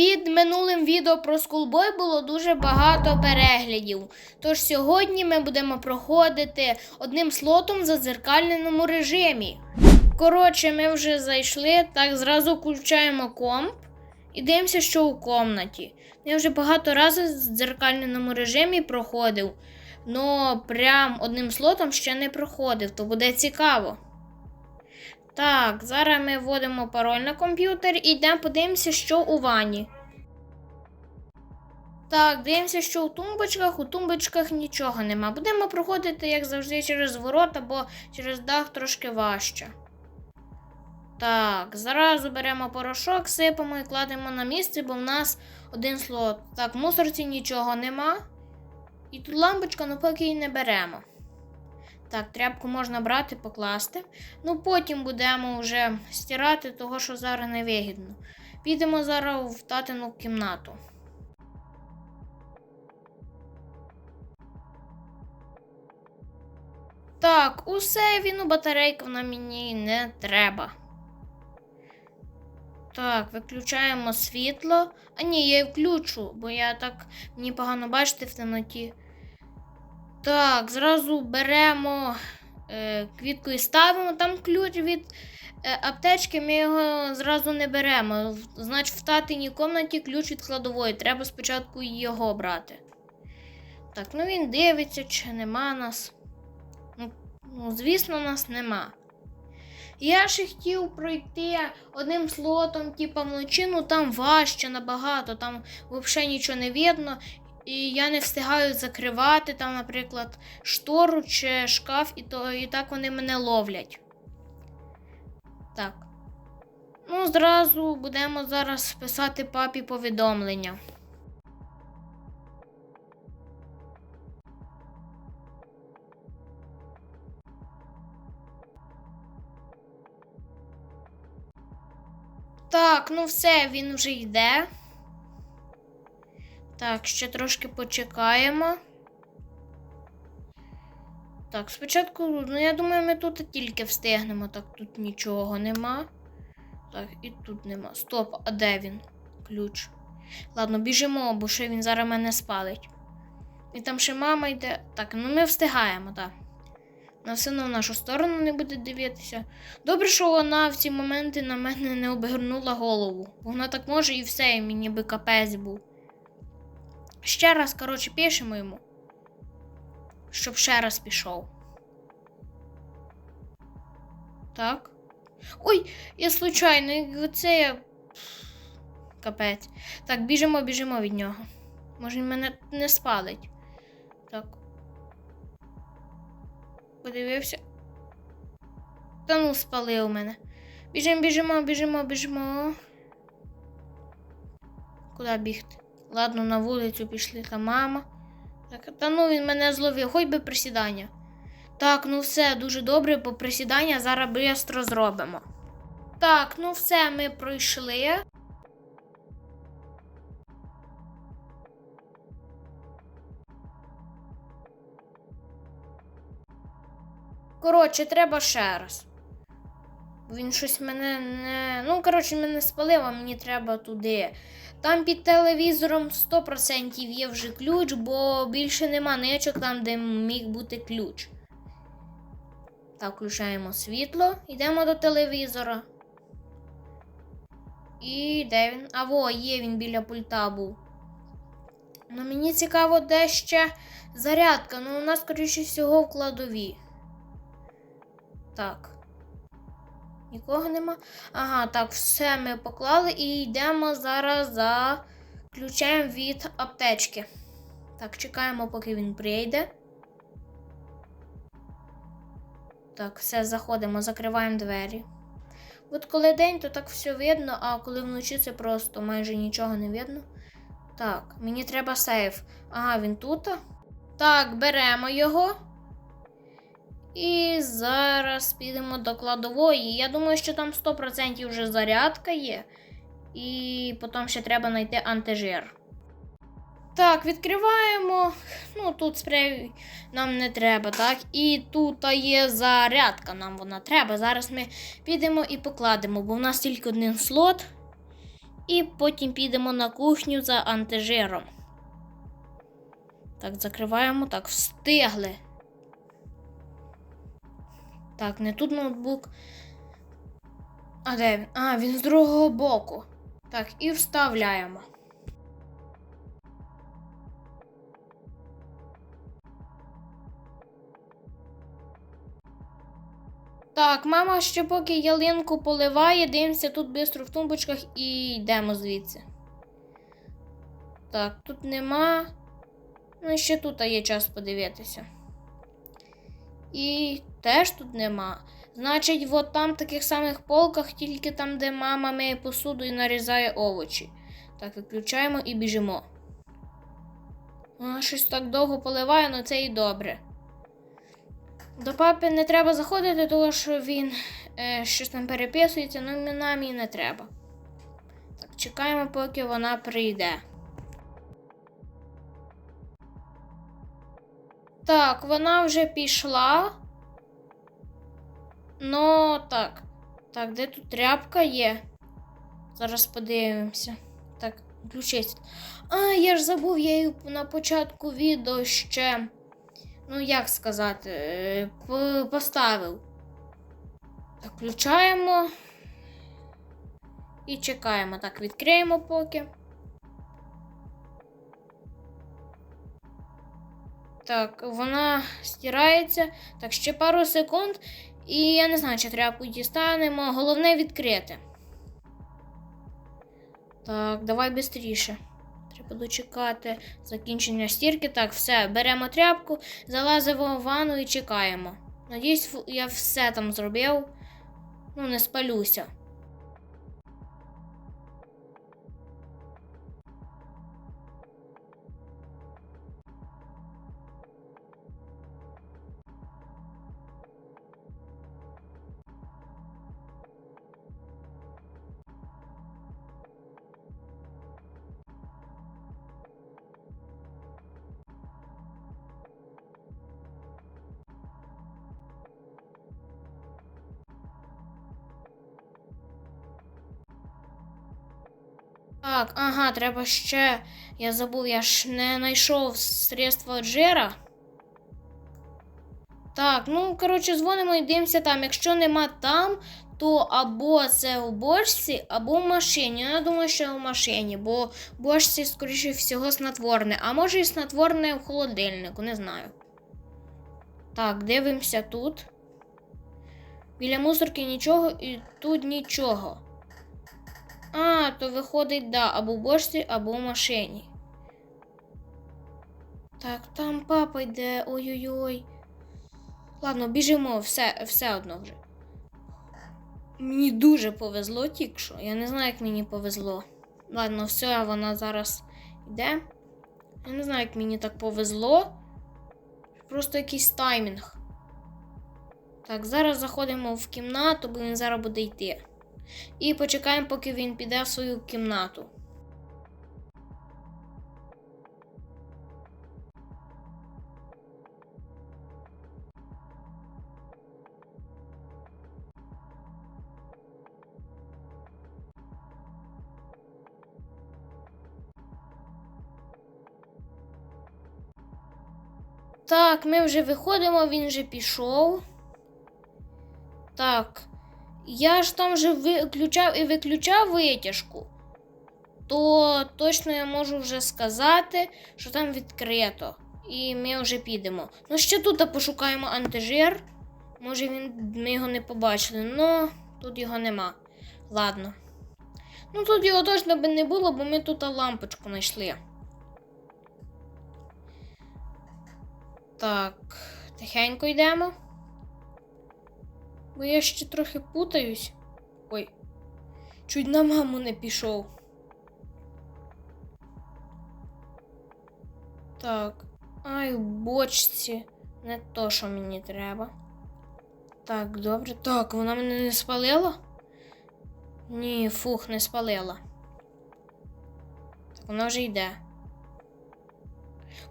Під минулим відео про скулбой було дуже багато переглядів. Тож сьогодні ми будемо проходити одним слотом в зазеркальненому режимі. Коротше, ми вже зайшли, так зразу включаємо комп і дивимося, що у комнаті. Я вже багато разів в дзеркальному режимі проходив, но прям одним слотом ще не проходив, то буде цікаво. Так, зараз ми вводимо пароль на комп'ютер і йдемо подивимося, що у ванні. Так, дивимося, що у тумбочках, у тумбочках нічого нема. Будемо проходити, як завжди, через ворота, бо через дах трошки важче. Так, зразу беремо порошок, сипемо і кладемо на місце, бо в нас один слот. Так, в мусорці нічого нема. І тут лампочка, ну поки її не беремо. Так, тряпку можна брати, покласти. Ну, потім будемо вже стирати, того, що зараз не вигідно. Підемо зараз в татину кімнату. Так, усе віну батарейка вона мені не треба. Так, виключаємо світло. А ні, я її включу, бо я так мені погано бачити в темноті. Так, зразу беремо е, квітку і ставимо. Там ключ від е, аптечки, ми його зразу не беремо. Значить, в татиній кімнаті ключ від кладової. Треба спочатку його брати. Так, ну він дивиться, чи нема нас. Ну, ну звісно, нас нема. Я ще хотів пройти одним слотом, типа вночі, ну там важче набагато, там взагалі нічого не видно. І я не встигаю закривати там, наприклад, штору чи шкаф, і, то, і так вони мене ловлять. Так. Ну, зразу будемо зараз писати папі повідомлення. Так, ну все, він вже йде. Так, ще трошки почекаємо. Так, спочатку, ну я думаю, ми тут тільки встигнемо. Так, тут нічого нема. Так, і тут нема. Стоп, а де він? Ключ. Ладно, біжимо, бо ще він зараз мене спалить. І там ще мама йде. Так, ну ми встигаємо, так. Вона все в нашу сторону не буде дивитися. Добре, що вона в ці моменти на мене не обернула голову. Вона так може і все, і мені би капець був. Ще раз, коротше, пишемо йому. Щоб ще раз пішов. Так. Ой, я случайно, це я. Капець. Так, біжимо, біжимо від нього. Може, він мене не спалить. Так. Подивився. Та ну, спалив мене. Біжимо, біжимо, біжимо, біжимо. Куди бігти? Ладно, на вулицю пішли та мама. Так, та ну він мене зловив, хоч би присідання. Так, ну все, дуже добре, бо присідання зараз швидко зробимо. Так, ну все, ми пройшли. Коротше, треба ще раз. Він щось мене не. Ну, коротше, мене спалив, а мені треба туди. Там під телевізором 100% є вже ключ, бо більше нема ничок там, де міг бути ключ. Так, включаємо світло, йдемо до телевізора. І де він? А во, є він біля пульта був. Ну, мені цікаво, де ще зарядка. Ну, у нас, скоріше всього, в кладові. Так. Нікого нема. Ага, так, все ми поклали і йдемо зараз за ключем від аптечки. Так, чекаємо, поки він прийде. Так, все, заходимо, закриваємо двері. От коли день, то так все видно, а коли вночі це просто майже нічого не видно. Так, мені треба сейф. Ага, він тут. Так, беремо його. І зараз підемо до кладової. Я думаю, що там 100% вже зарядка є. І потім ще треба знайти антижир. Так, відкриваємо. Ну, тут спрей нам не треба, так? І тут є зарядка, нам вона треба. Зараз ми підемо і покладемо, бо в нас тільки один слот. І потім підемо на кухню за антижиром. Так, закриваємо. Так, встигли. Так, не тут ноутбук. А де він? А, він з другого боку. Так, і вставляємо. Так, мама ще поки ялинку поливає, дивимося тут швидко в тумбочках і йдемо звідси. Так, тут нема. Ну, ще тут є час подивитися. І теж тут нема. Значить, от там в таких самих полках, тільки там, де мама миє посуду і нарізає овочі. Так, виключаємо і біжимо. Вона щось так довго поливає, але це і добре. До папи не треба заходити, тому що він е, щось там переписується, але нам і не треба. Так, чекаємо, поки вона прийде. Так, вона вже пішла. Ну, так. Так, де тут тряпка є? Зараз подивимося. Так, включись. А, я ж забув, я її на початку відео ще. Ну, як сказати, е, поставив. Так, включаємо. І чекаємо. Так, відкриємо поки. Так, вона стирається. Так, ще пару секунд. І я не знаю, чи тряпку дістанемо. Головне відкрити. Так, давай швидше. Треба дочекати закінчення стірки. Так, все, беремо тряпку, залазимо в ванну і чекаємо. Надіюсь, я все там зробив. Ну, не спалюся. Так, ага, треба ще. Я забув, я ж не знайшов средство джира. Так, ну, коротше, дзвонимо і дивимося там. Якщо нема там, то або це у бочці, або в машині. Я думаю, що в машині, бо в бочці, скоріше всього, снотворне. А може і снотворне в холодильнику, не знаю. Так, дивимося тут. Біля мусорки нічого і тут нічого. А, то виходить, да, або в бочці, або в машині. Так, там папа йде. Ой-ой-ой. Ладно, біжимо, все, все одно вже. Мені дуже повезло тільки що. Я не знаю, як мені повезло. Ладно, все, вона зараз йде. Я не знаю, як мені так повезло. Просто якийсь таймінг. Так, зараз заходимо в кімнату, бо він зараз буде йти. І почекаємо, поки він піде в свою кімнату. Так, ми вже виходимо, він вже пішов. Так. Я ж там вже виключав і виключав витяжку, то точно я можу вже сказати, що там відкрито. І ми вже підемо. Ну, ще тут пошукаємо антижир. Може він, ми його не побачили, але тут його нема. Ладно. Ну тут його точно би не було, бо ми тут лампочку знайшли. Так, тихенько йдемо. Бо я ще трохи путаюсь. Ой. Чуть на маму не пішов. Так. Ай, в бочці. Не то, що мені треба. Так, добре. Так, вона мене не спалила? Ні, фух, не спалила. Так, вона вже йде.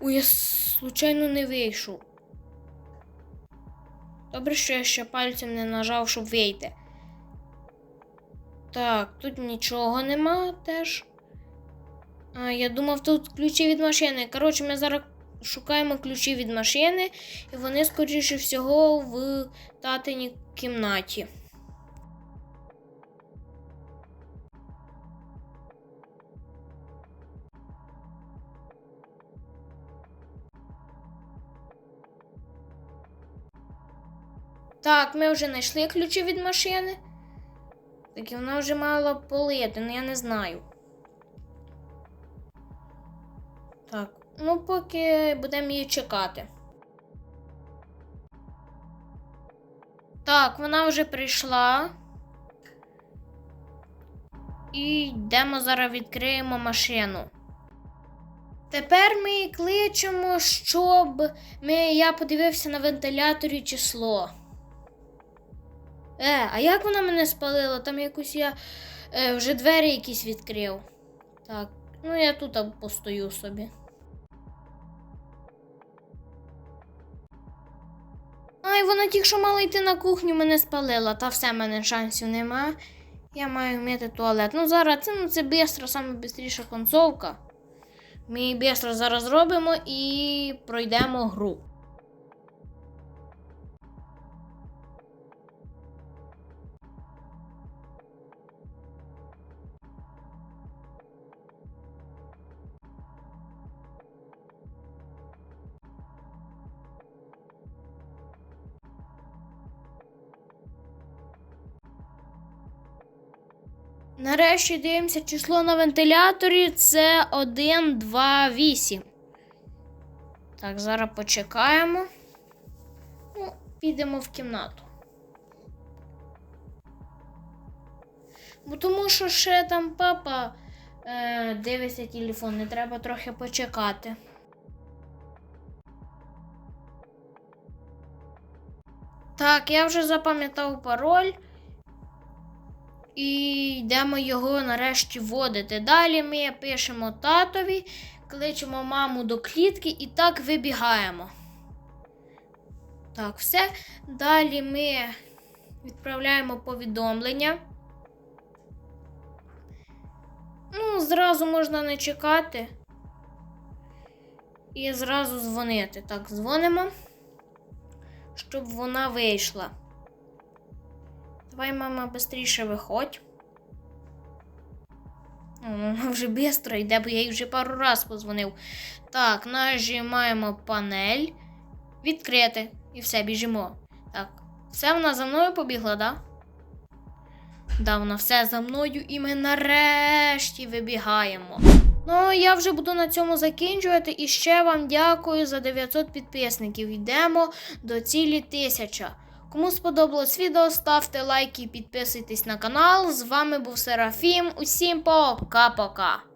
Ой, я случайно не вийшов. Добре, що я ще пальцем не нажав, щоб вийти. Так, тут нічого нема теж. А, я думав, тут ключі від машини. Коротше, ми зараз шукаємо ключі від машини, і вони, скоріше всього, в татиній кімнаті. Так, ми вже знайшли ключі від машини. Так і вона вже мала полити, ну я не знаю. Так, ну поки будемо її чекати. Так, вона вже прийшла. І йдемо зараз відкриємо машину. Тепер ми кличемо, щоб ми, я подивився на вентиляторі число. Е, а як вона мене спалила? Там якусь я е, вже двері якісь відкрив. Так, ну я тут постою собі. Ай, вона тільки що мала йти на кухню, мене спалила, та все, мене шансів нема. Я маю вміти туалет. Ну зараз це, ну, це бистро, саме концовка. Ми її бистро зараз зробимо і пройдемо гру. Нарешті дивимося число на вентиляторі. Це 1, 2, 8. Так, зараз почекаємо. Ну, підемо в кімнату. Бо тому що ще там папа е, дивиться телефон, не треба трохи почекати. Так, я вже запам'ятав пароль. І йдемо його нарешті вводити. Далі ми пишемо татові, кличемо маму до клітки і так вибігаємо. Так, все. Далі ми відправляємо повідомлення. Ну, зразу можна не чекати. І зразу дзвонити. Так, дзвонимо, щоб вона вийшла. Давай, мама, швидше виходь. О, Вона вже швидко йде, бо я їй вже пару раз позвонив. Так, нажимаємо панель. Відкрити. І все, біжимо. Так, все вона за мною побігла, да? Да, вона все за мною, і ми нарешті вибігаємо. Ну, я вже буду на цьому закінчувати. І ще вам дякую за 900 підписників. Йдемо до цілі 1000. Кому сподобалось відео, ставте лайки і підписуйтесь на канал. З вами був Серафім. Усім пока-пока!